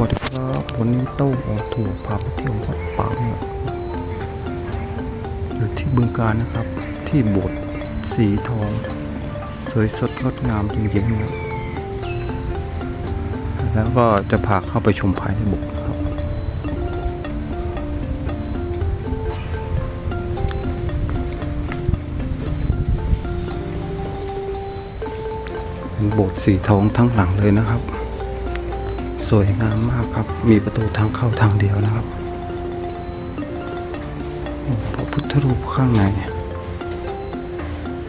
วัสดีครับวันนี้โต้งออกถั่วพาไปเที่ยววัดป่าเนี่ยอยู่ที่บึงการนะครับ ที่โบสถ์สีทอง สวยสดงดงามจริงๆนะแล้วก็จะพาเข้าไปชมภายในโบสถ์ครับ โบสถ์สีทองทั้งหลังเลยนะครับ สวยงามมากครับ มีประตูทางเข้าทางเดียวนะครับโอ้พระพุทธรูปข้างใน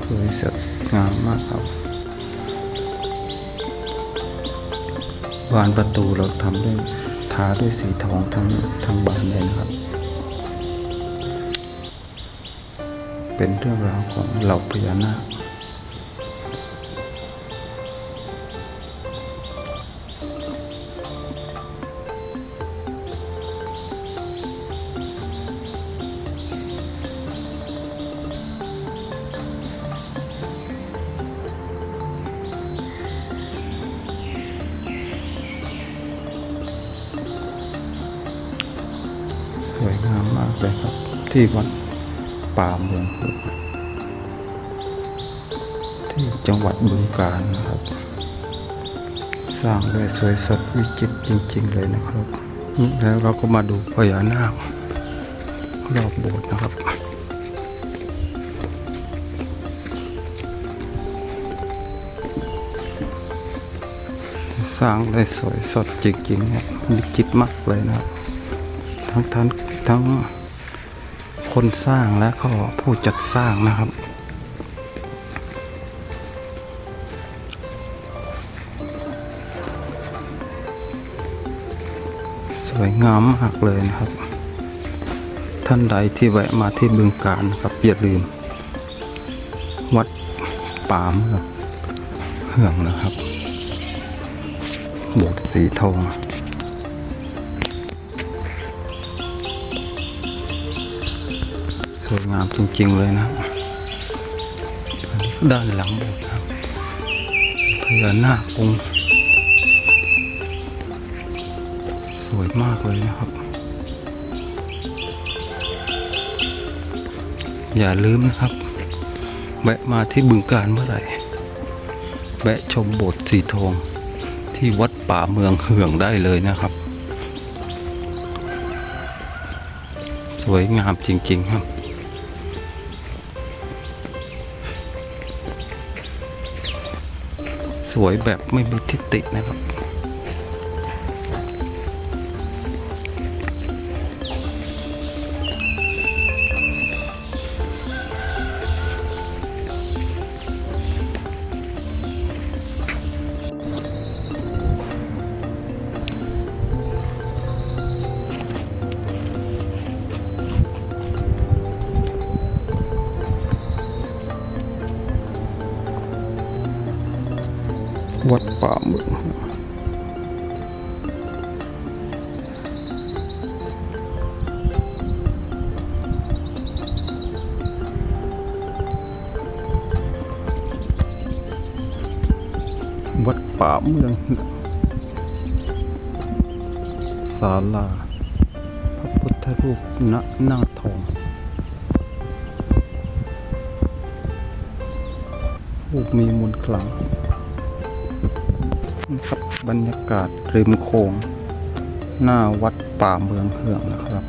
สวยสดงามมากครับบานประตูเราทำด้วยทาด้วยสีทองทั้งทั้งบานเลยนะครับ เป็นเรื่องราวของเหล่าพญานาค วยงามมากเลยครับ ที่วัดป่าเมืองพุทธที่จังหวัดบึงกาฬนะครับ สร้างด้วยสวยสดวิจิตรจริง ๆ เลยนะครับ แล้วเราก็มาดูพญานาครอบโบสถ์นะครับสร้างได้สวยสดจริงๆครับวิจิตรมากเลยนะครับ ทั้งทั้งทั้งคนสร้างและก็ผู้จัดสร้างนะครับ สวยงามมากเลยนะครับ ท่านใดที่แวะมาที่บึงการครับอย่าลืม วัดป่าเมืองเหืองนะครับโบสถ์สีทอง สวยงามจริง ๆ เลยนะด้านหลังบสถ์นะครับพญานาคองค์สวยมากเลยนะครับ อย่าลืมนะครับ แวะมาที่บึงการเมื่อไหร่ แวะชมโบสถ์สีทองที่วัดป่าเมืองเหืองได้เลยนะครับ สวยงามจริง ๆ ครับ สวยแบบไม่มีทิฏฐินะครับ วัดป่ามืองวัดป่าเมืองศาลา พระพุทธรูปณหน้าทองรูปมีมนต์ขลังนะครั บบรรยากาศริมโขงหน้าวัดป่าเมืองเหืองนะครับ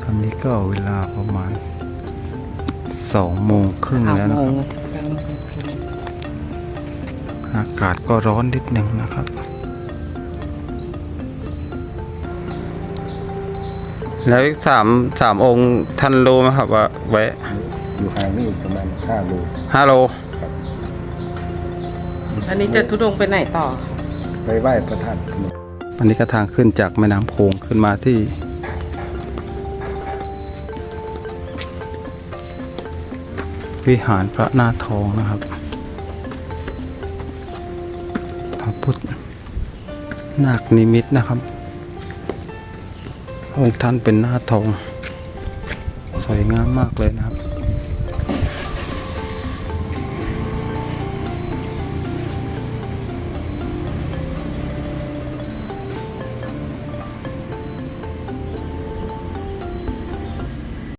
ตอนนี้ก็เวลาประมาณสองโมงครึ่งแล้วนะครับ อากาศก็ร้อนนิดหนึ่งนะครับ แล้วอีกสามสามองค์ท่านรู้ไหมครับว่าแวะอยู่ห่างนี่ประมาณ5โลห้าโล อันนี้จะทุดงไปไหนต่อ ไปไหว้พระธาตุพนมอันนี้ก็ทางขึ้นจากแม่น้ำโขงขึ้นมาที่ วิหารพระนาทองนะครับ พระพุทธนาคนิมิตนะครับองค์ท่านเป็นหน้าทอง สวยงามมากเลยนะครับ